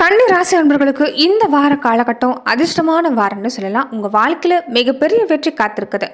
கன்னி ராசி அன்பர்களுக்கு இந்த வார காலகட்டம் அதிர்ஷ்டமான வாரம்னு சொல்லலாம். உங்கள் வாழ்க்கையில் மிகப்பெரிய வெற்றி காத்திருக்குது.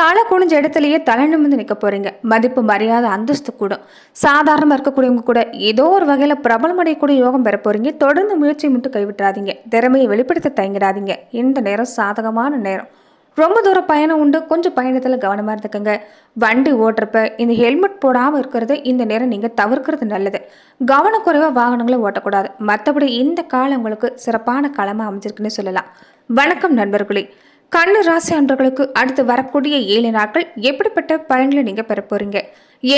தலை குனிஞ்ச இடத்துலயே தலை நிமிர்ந்து நிற்க போறீங்க. மதிப்பு மரியாதை அந்தஸ்து கூடும். சாதாரணமாக இருக்கக்கூடியவங்க கூட ஏதோ ஒரு வகையில் பிரபலமடையக்கூடிய யோகம் பெற போறீங்க. தொடர்ந்து முயற்சி மட்டும் கைவிட்டுறாதீங்க. திறமையை வெளிப்படுத்த தயங்கிடாதீங்க இந்த நேரம் சாதகமான நேரம்? ரொம்ப தூரம் பயணம் உண்டு. கொஞ்சம் பயணத்தில் கவனமாக இருந்துக்கோங்க. வண்டி ஓட்டுறப்ப இந்த ஹெல்மெட் போடாமல் இருக்கிறது இந்த நேரம் நீங்கள் தவிர்க்கிறது நல்லது. கவனக்குறைவாக வாகனங்களை ஓட்டக்கூடாது. மற்றபடி இந்த காலம் உங்களுக்கு சிறப்பான காலமாக அமைஞ்சிருக்குன்னு சொல்லலாம். வணக்கம் நண்பர்களே. கண்ணு ராசி அன்பர்களுக்கு அடுத்து வரக்கூடிய ஏழு நாட்கள் எப்படிப்பட்ட பலன்களை நீங்கள் பெற போகிறீங்க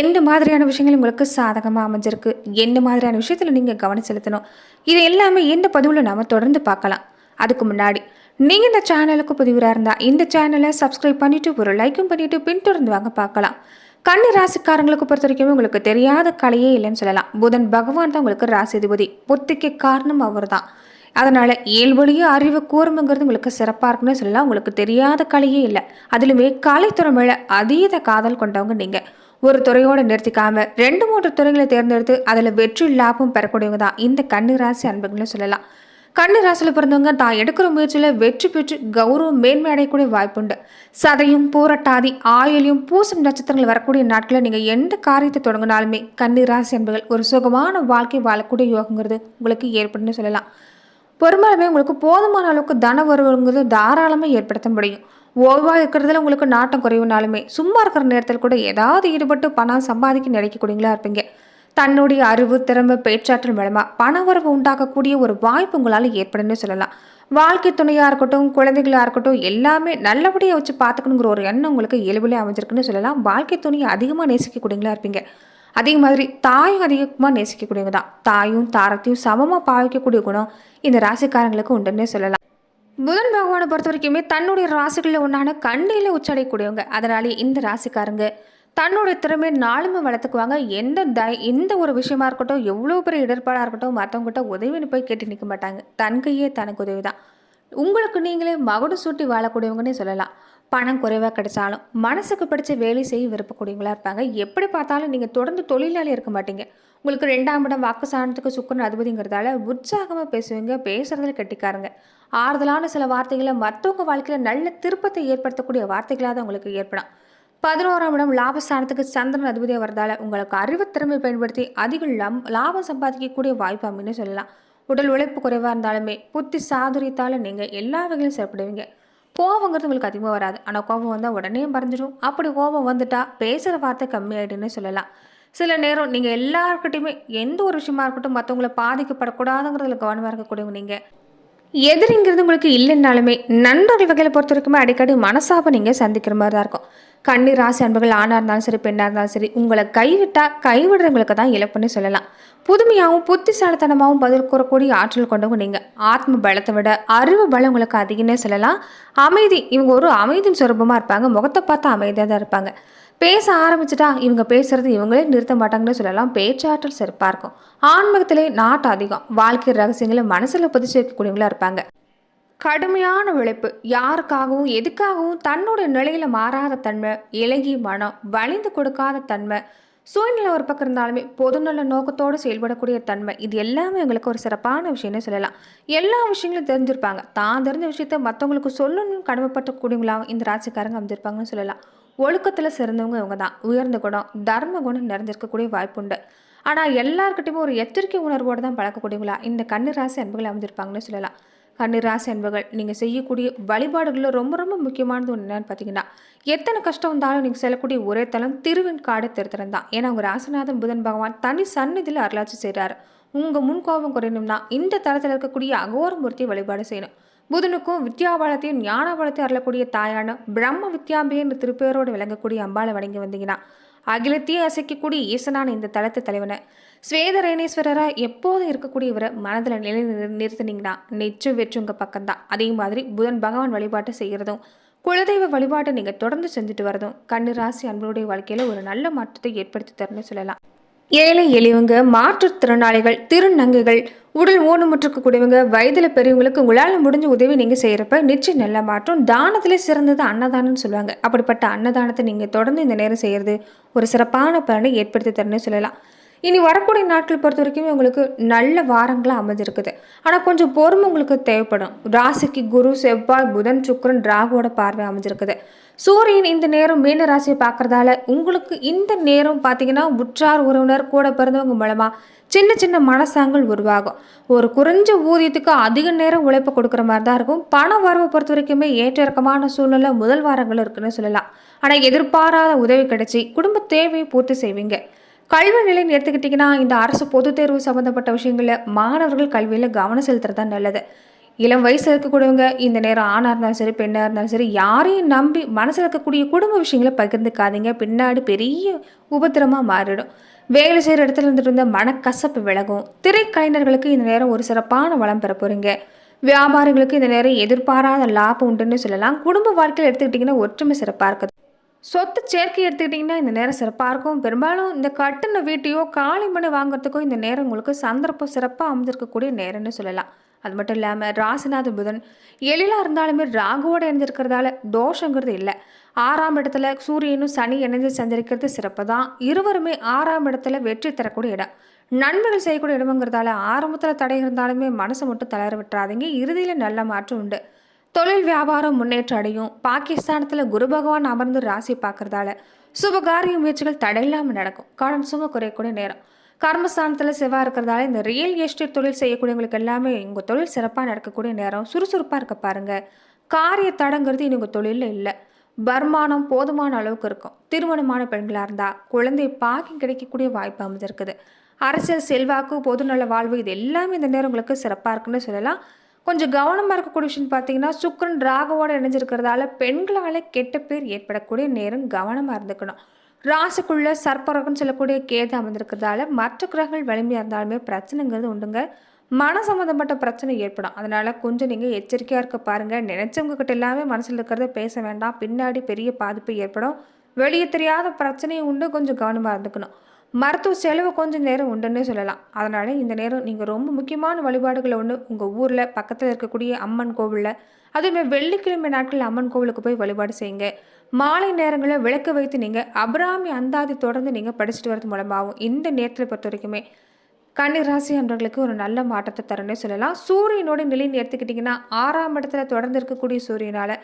எந்த மாதிரியான விஷயங்கள் உங்களுக்கு சாதகமாக அமைஞ்சிருக்கு? எந்த மாதிரியான விஷயத்தில் நீங்கள் கவனம் செலுத்தணும்? இது எல்லாமே இந்த பதிவில் நாம் தொடர்ந்து பார்க்கலாம். அதுக்கு முன்னாடி நீங்கள் இந்த சேனலுக்கு புதிவராக இருந்தால் இந்த சேனலை சப்ஸ்கிரைப் பண்ணிவிட்டு ஒரு லைக்கும் பண்ணிவிட்டு பின்தொடர்ந்து வாங்க பார்க்கலாம். கண்ணு ராசிக்காரங்களுக்கு பொறுத்த வரைக்கும் உங்களுக்கு தெரியாத கலையே இல்லைன்னு சொல்லலாம். புதன் பகவான் தான் உங்களுக்கு ராசிதிபதி. புத்திக்கு காரணம் அவர் தான் அதனால் இயல்பொழியும் அறிவு கூர்மைங்கிறது உங்களுக்கு சிறப்பாக இருக்குன்னு சொல்லலாம். உங்களுக்கு தெரியாத கலையே இல்லை. அதிலுமே கலைத்துறை மேலே அதீத காதல் கொண்டவங்க நீங்கள் ஒரு துறையோடு நிறுத்திக்காம ரெண்டு மூன்று துறைகளை தேர்ந்தெடுத்து அதில் வெற்றி லாபம் பெறக்கூடியவங்க தான் இந்த கண்ணு ராசி அன்புகள்னு சொல்லலாம். கண்ணு ராசியில் பிறந்தவங்க தான் எடுக்கிற முயற்சியில் வெற்றி பெற்று கௌரவம் மேன்மை அடையக்கூடிய வாய்ப்புண்டு சதையும் பூரட்டாதி ஆயுளையும் பூசம் நட்சத்திரங்கள் வரக்கூடிய நாட்களில் நீங்கள் எந்த காரியத்தை தொடங்கினாலுமே கண்ணு ராசி என்பர்கள் ஒரு சுகமான வாழ்க்கை வாழக்கூடிய யோகங்கிறது உங்களுக்கு ஏற்படுன்னு சொல்லலாம். பெரும்பாலுமே உங்களுக்கு போதுமான அளவுக்கு தன வருவங்கிறது தாராளமாக ஏற்படுத்த முடியும். ஓய்வாக இருக்கிறதுல உங்களுக்கு நாட்டம் குறைவுனாலுமே சும்மா இருக்கிற நேரத்தில் கூட ஏதாவது ஈடுபட்டு பணம் சம்பாதிக்க நினைக்கக்கூடியங்களா இருப்பீங்க. தன்னுடைய அறிவு திறமை பேச்சாற்றல் மூலமா பண உறவு உண்டாக்கக்கூடிய ஒரு வாய்ப்பு உங்களால் ஏற்படும்னு சொல்லலாம். வாழ்க்கை துணையாக இருக்கட்டும் குழந்தைகளாக இருக்கட்டும் எல்லாமே நல்லபடியாக வச்சு பார்த்துக்கணுங்கிற ஒரு எண்ணம் உங்களுக்கு இயல்பிலே அமைஞ்சிருக்குன்னு சொல்லலாம். வாழ்க்கை துணையை அதிகமாக நேசிக்கக்கூடியங்களா இருப்பீங்க. அதே மாதிரி தாயும் அதிகமாக நேசிக்கக்கூடியவங்க தான். தாயும் தாரத்தையும் சமமாக பாவிக்கக்கூடிய குணம் இந்த ராசிக்காரங்களுக்கு உண்டுன்னே சொல்லலாம். புதன் பகவானை பொறுத்த வரைக்குமே தன்னுடைய ராசிகளில் ஒன்றான கண்ணியில் உச்சடையக்கூடியவங்க. அதனாலே இந்த ராசிக்காரங்க தன்னோட திறமையை நாளுமே வளர்த்துக்குவாங்க. எந்த த எந்த ஒரு விஷயமா இருக்கட்டும் எவ்வளோ பெரிய இடர்பாடாக இருக்கட்டும் மற்றவங்ககிட்ட உதவின்னு போய் கேட்டு நிற்க மாட்டாங்க. தன் கையே தனக்கு உதவி தான். உங்களுக்கு நீங்களே மகுடம் சூட்டி வாழக்கூடியவங்கன்னே சொல்லலாம். பணம் குறைவாக கிடைச்சாலும் மனசுக்கு பிடிச்ச வேலை செய்ய விருப்பக்கூடியவங்களா இருப்பாங்க. எப்படி பார்த்தாலும் நீங்கள் தொடர்ந்து தொழிலாளி இருக்க மாட்டீங்க. உங்களுக்கு ரெண்டாம் இடம் வாக்கு சாணத்துக்கு சுக்கரன் அதிபதிங்கிறதால உற்சாகமாக பேசுவீங்க பேசுகிறதுல கெட்டிக்காருங்க. ஆறுதலான சில வார்த்தைகளை மற்றவங்க வாழ்க்கையில் நல்ல திருப்பத்தை ஏற்படுத்தக்கூடிய வார்த்தைகளாக தான் உங்களுக்கு ஏற்படும். பதினோராம் இடம் லாபஸ்தானத்துக்கு சந்திரன் அதிபதியாக வரதால உங்களுக்கு அறிவுத்திறமை பயன்படுத்தி அதிக லம் லாபம் சம்பாதிக்கக்கூடிய வாய்ப்பு அப்படின்னு சொல்லலாம். உடல் உழைப்பு குறைவாக இருந்தாலுமே புத்தி சாதுரியத்தால் நீங்கள் எல்லா வகையிலும் செயல்படுவீங்க. கோபங்கிறது உங்களுக்கு அதிகமாக வராது. ஆனால் கோபம் வந்தால் உடனே மறைஞ்சிடும் அப்படி கோபம் வந்துட்டால் பேசுகிற வார்த்தை கம்மியாயிடுன்னு சொல்லலாம். சில நேரம் நீங்கள் எல்லாருக்கிட்டையுமே எந்த ஒரு விஷயமா இருக்கட்டும் மற்றவங்கள பாதிக்கப்படக்கூடாதுங்கிறதுல கவனமாக இருக்கக்கூடியவங்க நீங்கள் எதிரிங்கிறது உங்களுக்கு இல்லைன்னாலுமே நண்பர்கள் வகையில் பொறுத்த வரைக்குமே அடிக்கடி மனசாபம் நீங்கள் சந்திக்கிற மாதிரி தான் இருக்கும். கண்ணீர் ராசி அன்பர்கள் ஆணாக இருந்தாலும் சரி பெண்ணாக இருந்தாலும் சரி உங்களை கைவிட்டால் கைவிடுறவங்களுக்கு தான் இழப்புன்னு சொல்லலாம். புதுமையாகவும் புத்திசாலித்தனமாகவும் பதில் கூறக்கூடிய ஆற்றல் கொண்டவங்க நீங்கள் ஆத்ம பலத்தை விட அறிவு பலம் உங்களுக்கு அதிகம்னே சொல்லலாம். அமைதி இவங்க ஒரு அமைதியின் சொரூபமாக இருப்பாங்க. முகத்தை பார்த்தா அமைதியாக தான் இருப்பாங்க. பேச ஆரம்பிச்சிட்டா இவங்க பேசுறது இவங்களே நிறுத்த மாட்டாங்கன்னு சொல்லலாம். பேச்சாற்றல் சிறப்பாக இருக்கும். ஆன்மீகத்திலே நாட்டு அதிகம். வாழ்க்கை ரகசியங்களை மனசில் பதிச்சு வைக்கக்கூடியவங்களா இருப்பாங்க. கடுமையான உழைப்பு. யாருக்காகவும் எதுக்காகவும் தன்னோட நிலையில மாறாத தன்மை இலகி மனம் வலிந்து கொடுக்காத தன்மை சூழ்நிலை ஒரு பக்கம் இருந்தாலுமே பொதுநல நோக்கத்தோடு செயல்படக்கூடிய தன்மை இது எல்லாமே எங்களுக்கு ஒரு சிறப்பான விஷயம்னு சொல்லலாம். எல்லா விஷயங்களும் தெரிஞ்சிருப்பாங்க. தான் தெரிஞ்ச விஷயத்த மற்றவங்களுக்கு சொல்லணும்னு கடமைப்பட்டக்கூடியவங்களாகவும் இந்த ராசிக்காரங்க அமைஞ்சிருப்பாங்கன்னு சொல்லலாம். ஒழுக்கத்தில் சிறந்தவங்க இவங்க தான் உயர்ந்த குணம் தர்ம குணம் நிறைஞ்சிருக்கக்கூடிய வாய்ப்புண்டு ஆனால் எல்லாருக்கிட்டையுமே ஒரு எச்சரிக்கை உணர்வோடு தான் பழக்கக்கூடியவங்களா? இந்த கண்ணு ராசி அன்புகள் அமைஞ்சிருப்பாங்கன்னு சொல்லலாம். கண்ணீர் ராசி அன்புகள் நீங்கள் செய்யக்கூடிய வழிபாடுகளில் ரொம்ப ரொம்ப முக்கியமானது ஒன்று என்னன்னு பார்த்தீங்கன்னா எத்தனை கஷ்டம் வந்தாலும் நீங்கள் செல்லக்கூடிய ஒரே தலம் திருவெண்காடு திருத்தலம் தான். ஏன்னா உங்கள் ராசிநாதன் புதன் பகவான் தனி சந்நிதியில் அருளாட்சி செய்கிறாரு உங்கள் முன்கோபம் குறையணும்னா இந்த தளத்தில் இருக்கக்கூடிய அகோரமூர்த்தி வழிபாடு செய்யணும். புதனுக்கும் வித்யாபாலத்தையும் ஞானபாலத்தையும் அருளக்கூடிய தாயான பிரம்ம வித்யாம்பியை என்ற திருப்பேரோடு விளங்கக்கூடிய அம்பாளை வணங்கி வந்தீங்கன்னா அகிலத்தையே அசைக்கக்கூடிய ஈசனான இந்த தளத்து தலைவனை ஸ்வேதரேணேஸ்வரராக எப்போதும் இருக்கக்கூடியவரை மனதில் நிலை நிறு- நிறுத்துனீங்கன்னா நிச்சயம் வெற்றி உங்கள் பக்கம்தான். அதே மாதிரி புதன் பகவான் வழிபாட்டை செய்கிறதும் குலதெய்வ வழிபாட்டை நீங்கள் தொடர்ந்து செஞ்சுட்டு வரதும் கண்ணு ராசி அன்பளுடைய வாழ்க்கையில் ஒரு நல்ல மாற்றத்தை ஏற்படுத்தி தரணும்னு சொல்லலாம். ஏழை எளியவங்க மாற்றுத்திறனாளிகள் திருநங்கைகள் உடல் ஊனமுற்றிருக்கக்கூடியவங்க வயதில் பெரியவங்களுக்கு உங்களால் முடிஞ்ச உதவி நீங்கள் செய்கிறப்ப நிச்சயம் நல்ல மாற்றம். தானத்திலே சிறந்தது அன்னதானம்னு சொல்லுவாங்க. அப்படிப்பட்ட அன்னதானத்தை நீங்கள் தொடர்ந்து இந்த நேரம் செய்கிறது ஒரு சிறப்பான பலனை ஏற்படுத்தி தரணும்னு சொல்லலாம். இனி வரக்கூடிய நாட்கள் பொறுத்த வரைக்குமே உங்களுக்கு நல்ல வாரங்களாக அமைஞ்சிருக்குது. ஆனால் கொஞ்சம் பொறுமை உங்களுக்கு தேவைப்படும். ராசிக்கு குரு செவ்வாய் புதன் சுக்கரன் ராகுவோட பார்வை அமைஞ்சிருக்குது. சூரியன் இந்த நேரம் மீன ராசியை பார்க்குறதால உங்களுக்கு இந்த நேரம் பார்த்தீங்கன்னா உற்றார் உறவினர் கூட பிறந்தவங்க மூலமாக சின்ன சின்ன மனசாங்கள் உருவாகும். ஒரு குறைஞ்ச ஊதியத்துக்கு அதிக நேரம் உழைப்பு கொடுக்குற மாதிரி தான் இருக்கும். பண வரவை பொறுத்த வரைக்குமே ஏற்ற இறக்கமான சூழ்நிலை முதல் வாரங்கள் இருக்குன்னு சொல்லலாம். ஆனால் எதிர்பாராத உதவி கிடைச்சி குடும்ப தேவையை பூர்த்தி செய்வீங்க. கல்வி நிலைன்னு எடுத்துக்கிட்டிங்கன்னா இந்த அரசு பொதுத் தேர்வு சம்மந்தப்பட்ட விஷயங்களில் மாணவர்கள் கல்வியில் கவனம் செலுத்துறது தான் நல்லது. இளம் வயசில் இருக்கக்கூடியவங்க இந்த நேரம் ஆணாக இருந்தாலும் சரி பெண்ணாக இருந்தாலும் சரி யாரையும் நம்பி மனசில் இருக்கக்கூடிய குடும்ப விஷயங்களை பகிர்ந்துக்காதீங்க. பின்னாடி பெரிய உபத்திரமாக மாறிடும். வேலை செய்கிற இடத்துல இருந்துட்டு இருந்த மனக்கசப்பு விலகும். திரைக்கலைஞர்களுக்கு இந்த நேரம் ஒரு சிறப்பான வளம் பெற போகிறீங்க வியாபாரிகளுக்கு இந்த நேரம் எதிர்பாராத லாபம் உண்டுன்னு சொல்லலாம். குடும்ப வாழ்க்கையில் எடுத்துக்கிட்டிங்கன்னா ஒற்றுமை சிறப்பாக இருக்குது. சொத்து சேர்க்கை எடுத்துக்கிட்டிங்கன்னா இந்த நேரம் சிறப்பாக இருக்கும். பெரும்பாலும் இந்த கட்டின வீட்டையோ காலி மனை வாங்குறதுக்கோ இந்த நேரம் உங்களுக்கு சந்தர்ப்பம் சிறப்பாக அமைஞ்சிருக்கக்கூடிய நேரம்னு சொல்லலாம். அது மட்டும் இல்லாமல் ராசிநாத புதன் எழிலாக இருந்தாலுமே ராகுவோட இணைஞ்சிருக்கிறதால தோஷங்கிறது இல்லை. ஆறாம் இடத்துல சூரியனும் சனி இணைஞ்சு சஞ்சரிக்கிறது சிறப்பு தான் இருவருமே ஆறாம் இடத்துல வெற்றி தரக்கூடிய இடம். நன்மைகள் செய்யக்கூடிய இடமுங்கிறதால ஆரம்பத்தில் தடை இருந்தாலுமே மனசை மட்டும் தளர விட்டுறாதீங்க. இறுதியில் நல்ல மாற்றம் உண்டு. தொழில் வியாபாரம் முன்னேற்றம் அடையும். பாகிஸ்தானத்தில் குரு பகவான் அமர்ந்து ராசி பார்க்கறதால சுபகாரிய முயற்சிகள் தடையில்லாமல் நடக்கும். கடன் சும குறையக்கூடிய நேரம். கர்மஸ்தானத்தில் செவ்வாய் இருக்கிறதால இந்த ரியல் எஸ்டேட் தொழில் செய்யக்கூடியவங்களுக்கு எல்லாமே உங்கள் தொழில் சிறப்பாக நடக்கக்கூடிய நேரம். சுறுசுறுப்பாக இருக்க பாருங்க. காரிய தடங்கிறது இனி உங்கள் தொழிலில் இல்லை. வருமானம் போதுமான அளவுக்கு இருக்கும். திருமணமான பெண்களாக இருந்தால் குழந்தை பாக்கியம் கிடைக்கக்கூடிய வாய்ப்பு அமைஞ்சிருக்குது. அரசியல் செல்வாக்கு பொதுநல வாழ்வு இது எல்லாமே இந்த நேரம் உங்களுக்கு சிறப்பாக இருக்குன்னு சொல்லலாம். கொஞ்சம் கவனமாக இருக்கக்கூடிய விஷயம் பார்த்தீங்கன்னா சுக்கரன் ராகவோடு இணைஞ்சிருக்கிறதால பெண்களால் கெட்ட பேர் ஏற்படக்கூடிய நேரம் கவனமாக இருந்துக்கணும். ராசிக்குள்ள சர்ப்பரகம்னு சொல்லக்கூடிய கேது அமர்ந்திருக்கிறதால மற்ற கிரகங்கள் வலிமையாக இருந்தாலுமே பிரச்சனைங்கிறது உண்டுங்க. மன சம்மந்தப்பட்ட பிரச்சனை ஏற்படும். அதனால் கொஞ்சம் நீங்கள் எச்சரிக்கையாக இருக்க பாருங்கள் நினச்சவங்க கிட்ட எல்லாமே மனசில் இருக்கிறத பேச வேண்டாம். பின்னாடி பெரிய பாதிப்பு ஏற்படும். வெளியே தெரியாத பிரச்சனையும் உண்டு. கொஞ்சம் கவனமாக இருந்துக்கணும். மருத்துவ செலவு கொஞ்சம் நேரம் உண்டுன்னு சொல்லலாம். அதனால் இந்த நேரம் நீங்கள் ரொம்ப முக்கியமான வழிபாடுகளை ஒன்று உங்கள் ஊரில் பக்கத்தில் இருக்கக்கூடிய அம்மன் கோவிலில் அதுவுமே வெள்ளிக்கிழமை நாட்களில் அம்மன் கோவிலுக்கு போய் வழிபாடு செய்யுங்க. மாலை நேரங்களில் விளக்கு வைத்து நீங்கள் அபிராமி அந்தாதி தொடர்ந்து நீங்கள் படிச்சுட்டு வரது மூலமாகவும் இந்த நேரத்தில் பொறுத்த வரைக்குமே கன்னிராசி ராசி அன்றவர்களுக்கு ஒரு நல்ல மாற்றத்தை தரணும்னு சொல்லலாம். சூரியனோட நிலைன்னு எடுத்துக்கிட்டிங்கன்னா ஆறாம் இடத்துல தொடர்ந்து இருக்கக்கூடிய சூரியனால்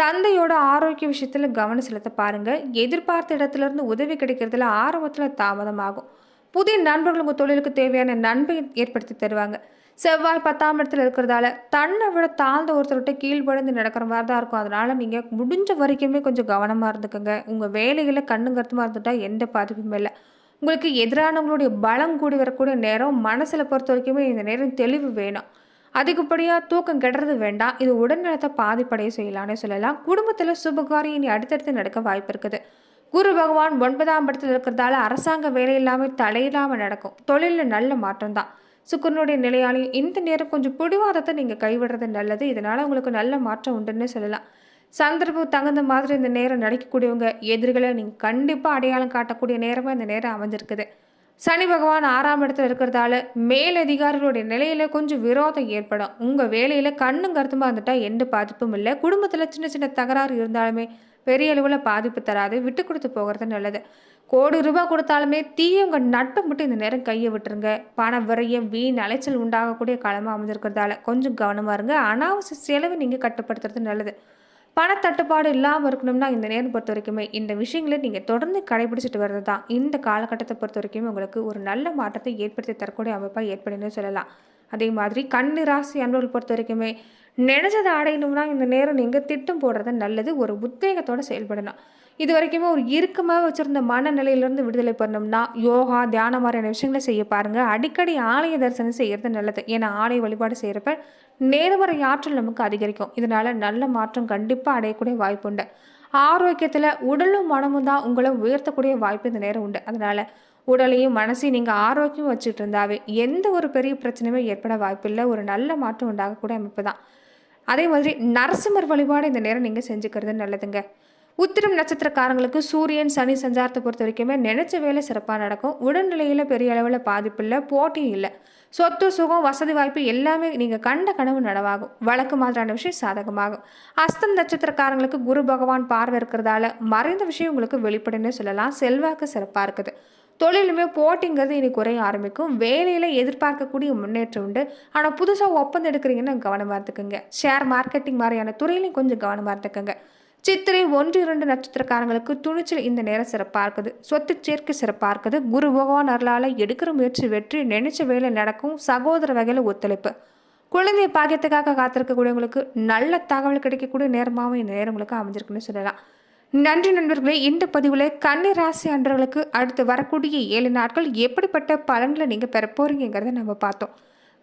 தந்தையோட ஆரோக்கிய விஷயத்தில் கவனம் செலுத்த பாருங்கள் எதிர்பார்த்த இடத்துல இருந்து உதவி கிடைக்கிறதுல ஆரம்பத்தில் தாமதமாகும் புதிய நண்பர்கள் உங்கள் தொழிலுக்கு தேவையான நன்மை ஏற்படுத்தி தருவாங்க. செவ்வாய் பத்தாம் இடத்துல இருக்கிறதால தன்னை விட தாழ்ந்த ஒருத்தர்கிட்ட கீழ்படிந்து நடக்கிற மாதிரி தான் இருக்கும். அதனால் நீங்கள் முடிஞ்ச வரைக்குமே கொஞ்சம் கவனமாக இருந்துக்கோங்க. உங்கள் வேலைகளை கண்ணு கருத்துமாக இருந்துட்டால் எந்த பாதிப்புமே இல்லை. உங்களுக்கு எதிரானவங்களுடைய பலம் கூடி வரக்கூடிய நேரம் மனசில் பொறுத்த வரைக்குமே இந்த நேரம் தெளிவு வேணும். அதிகப்படியாக தூக்கம் கெடுறது வேண்டாம். இது உடல்நலத்தை பாதிப்படைய செய்யலான்னு சொல்லலாம். குடும்பத்தில் சுபகாரியம் இனி அடுத்தடுத்து நடக்க வாய்ப்பு இருக்குது. குரு பகவான் ஒன்பதாம் இடத்துல இருக்கிறதால அரசாங்க வேலை இல்லாமல் தலையில்லாமல் நடக்கும். தொழிலில் நல்ல மாற்றம் தான். சுக்கரனுடைய நிலையாலையும் இந்த நேரம் கொஞ்சம் பிடிவாதத்தை நீங்கள் கைவிடுறது நல்லது. இதனால் உங்களுக்கு நல்ல மாற்றம் உண்டுன்னு சொல்லலாம். சந்தர்ப்பம் தகுந்த மாதிரி இந்த நேரம் நடிக்கக்கூடியவங்க எதிர்களை நீங்கள் கண்டிப்பாக அடையாளம் காட்டக்கூடிய நேரமாக இந்த நேரம் அமைஞ்சிருக்குது. சனி பகவான் ஆறாம் இடத்துல இருக்கிறதால மேலதிகாரிகளுடைய நிலையில கொஞ்சம் விரோதம் ஏற்படும். உங்க வேலையில கண்ணும் கருத்துமா இருந்துட்டா எந்த பாதிப்பும் இல்லை. குடும்பத்துல சின்ன சின்ன தகராறு இருந்தாலுமே பெரிய அளவில் பாதிப்பு தராது. விட்டு கொடுத்து போகிறது நல்லது. கோடி ரூபாய் கொடுத்தாலுமே தீய உங்கள் நட்பை மட்டும் இந்த நேரம் கையை விட்டுருங்க. பண விரயம் வீண் அலைச்சல் உண்டாகக்கூடிய காலமாக அமைஞ்சிருக்கிறதால கொஞ்சம் கவனமாக இருங்க. அனாவசிய செலவு நீங்கள் கட்டுப்படுத்துறது நல்லது. பணத்தட்டுப்பாடு இல்லாமல் இருக்கணும்னா இந்த நேரம் பொறுத்த வரைக்குமே இந்த விஷயங்களை நீங்கள் தொடர்ந்து கடைபிடிச்சிட்டு வர்றது தான் இந்த காலகட்டத்தை பொறுத்த வரைக்குமே உங்களுக்கு ஒரு நல்ல மாற்றத்தை ஏற்படுத்தி தரக்கூடிய அமைப்பாக ஏற்படுன்னு சொல்லலாம். அதே மாதிரி கண்ணு ராசி அன்பர்கள் பொறுத்த வரைக்குமே நினைச்சதை அடையணும்னா இந்த நேரம் நீங்கள் திட்டம் போடுறது நல்லது. ஒரு உத்வேகத்தோடு செயல்படணும். இது வரைக்குமே ஒரு இறுக்கமாக வச்சுருந்த மனநிலையிலேருந்து விடுதலை பண்ணணும்னா யோகா தியானம் மாதிரியான விஷயங்களை செய்ய பாருங்கள் அடிக்கடி ஆலய தரிசனம் செய்கிறது நல்லது. ஏன்னா ஆலய வழிபாடு செய்கிறப்ப நேர்மறை ஆற்றல் நமக்கு அதிகரிக்கும். இதனால் நல்ல மாற்றம் கண்டிப்பாக அடையக்கூடிய வாய்ப்பு உண்டு. ஆரோக்கியத்தில் உடலும் மனமும் தான் உங்களை உயர்த்தக்கூடிய வாய்ப்பு இந்த நேரம் உண்டு. அதனால் உடலையும் மனசையும் நீங்கள் ஆரோக்கியம் வச்சுட்டு இருந்தாவே எந்த ஒரு பெரிய பிரச்சனையுமே ஏற்பட வாய்ப்பில்லை. ஒரு நல்ல மாற்றம் உண்டாகக்கூடிய அமைப்பு தான். அதே மாதிரி நரசிம்மர் வழிபாடு இந்த நேரம் நீங்கள் செஞ்சுக்கிறது நல்லதுங்க. உத்திரம் நட்சத்திரக்காரங்களுக்கு சூரியன் சனி சஞ்சாரத்தை பொறுத்த வரைக்குமே நினைச்ச வேலை சிறப்பாக நடக்கும். உடல்நிலையில் பெரிய அளவில் பாதிப்பு இல்லை போட்டியும் இல்லை. சொத்து சுகம் வசதி வாய்ப்பு எல்லாமே நீங்கள் கண்ட கனவு நடவாகும் வழக்கு மாதிரியான விஷயம் சாதகமாகும். அஸ்தம் நட்சத்திரக்காரங்களுக்கு குரு பகவான் பார்வை இருக்கிறதால மறைந்த விஷயம் உங்களுக்கு வெளிப்படுன்னு சொல்லலாம். செல்வாக்கு சிறப்பாக இருக்குது. தொழிலுமே போட்டிங்கிறது இனி குறைய ஆரம்பிக்கும். வேலையில் எதிர்பார்க்கக்கூடிய முன்னேற்றம் உண்டு. ஆனால் புதுசாக ஒப்பந்தம் எடுக்கிறீங்கன்னா கவனமாக இருந்துக்குங்க. ஷேர் மார்க்கெட்டிங் மாதிரியான துறையிலையும் கொஞ்சம் கவனமாக இருந்துக்குங்க. சித்திரை ஒன்று இரண்டு நட்சத்திரக்காரங்களுக்கு துணிச்சல் இந்த நேரம் சிறப்பாக இருக்குது சொத்து சேர்க்கை சிறப்பாக இருக்குது குரு பகவான் அருளால் எடுக்கிற முயற்சி வெற்றி நினைச்ச வேலை நடக்கும் சகோதர வகையில் ஒத்துழைப்பு. குழந்தை பாக்கியத்துக்காக காத்திருக்கக்கூடியவங்களுக்கு நல்ல தகவல் கிடைக்கக்கூடிய நேரமாகவும் இந்த நேரம் உங்களுக்கு அமைஞ்சிருக்குன்னு சொல்லலாம். நன்றி நண்பர்களே இந்த பதிவில் கன்னி ராசி அன்றர்களுக்கு அடுத்து வரக்கூடிய ஏழு நாட்கள் எப்படிப்பட்ட பலன்களை நீங்கள் பெற போகிறீங்கிறத நம்ம பார்த்தோம்.